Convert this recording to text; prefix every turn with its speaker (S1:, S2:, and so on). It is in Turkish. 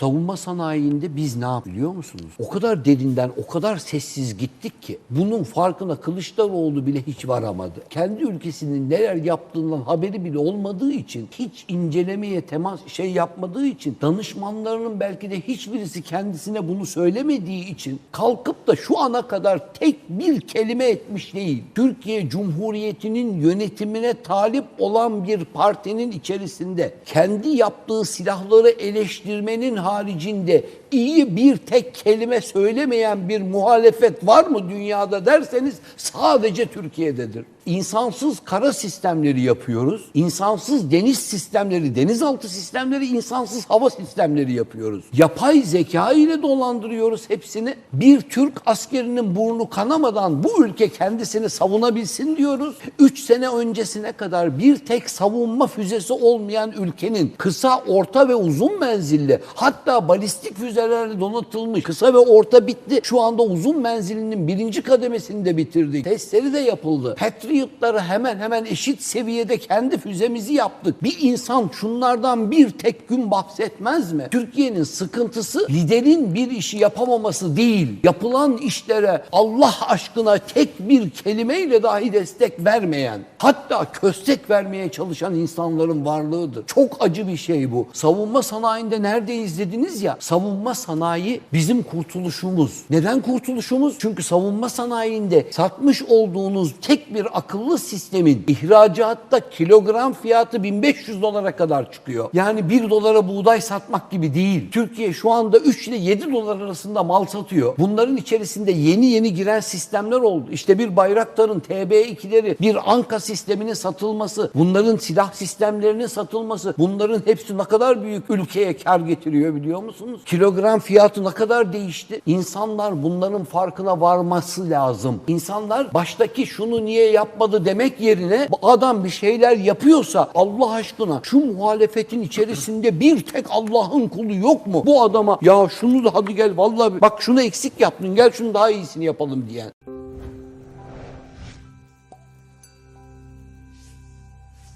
S1: Savunma sanayinde biz ne yap biliyor musunuz? O kadar derinden, o kadar sessiz gittik ki bunun farkına Kılıçdaroğlu bile hiç varamadı. Kendi ülkesinin neler yaptığından haberi bile olmadığı için, hiç incelemeye temas şey yapmadığı için, danışmanlarının belki de hiçbirisi kendisine bunu söylemediği için kalkıp da şu ana kadar tek bir kelime etmiş değil. Türkiye Cumhuriyeti'nin yönetimine talip olan bir partinin içerisinde kendi yaptığı silahları eleştirmenin haricinde iyi bir tek kelime söylemeyen bir muhalefet var mı dünyada derseniz sadece Türkiye'dedir. İnsansız kara sistemleri yapıyoruz. İnsansız deniz sistemleri, denizaltı sistemleri, insansız hava sistemleri yapıyoruz. Yapay zeka ile dolandırıyoruz hepsini. Bir Türk askerinin burnu kanamadan bu ülke kendisini savunabilsin diyoruz. 3 sene öncesine kadar bir tek savunma füzesi olmayan ülkenin kısa, orta ve uzun menzilli hatta balistik füzelerle donatılmış kısa ve orta bitti. Şu anda uzun menzilinin birinci kademesini de bitirdik. Testleri de yapıldı. Patriot'ları hemen hemen eşit seviyede kendi füzemizi yaptık. Bir insan şunlardan bir tek gün bahsetmez mi? Türkiye'nin sıkıntısı liderin bir işi yapamaması değil. Yapılan işlere Allah aşkına tek bir kelimeyle dahi destek vermeyen, hatta köstek vermeye çalışan insanların varlığıdır. Çok acı bir şey bu. Savunma sanayinde neredeyiz dediniz ya. Savunma sanayi bizim kurtuluşumuz. Neden kurtuluşumuz? Çünkü savunma sanayinde satmış olduğunuz tek bir akıllı sistemin ihracatta kilogram fiyatı 1500 dolara kadar çıkıyor. Yani 1 dolara buğday satmak gibi değil. Türkiye şu anda 3 ile 7 dolar arasında mal satıyor. Bunların içerisinde yeni yeni giren sistemler oldu. İşte bir Bayraktar'ın TB2'leri, bir Anka sisteminin satılması, bunların silah sistemlerinin satılması, bunların hepsi ne kadar büyük ülkeye kar getiriyor biliyor musunuz? Kilogram fiyatı ne kadar değişti? İnsanlar bunların farkına varması lazım. İnsanlar baştaki şunu niye yapmadı demek yerine adam bir şeyler yapıyorsa Allah aşkına şu muhalefetin içerisinde bir tek Allah'ın kulu yok mu? Bu adama ya şunu da hadi gel vallahi bak şunu eksik yaptın gel şunu daha iyisini yapalım diyen.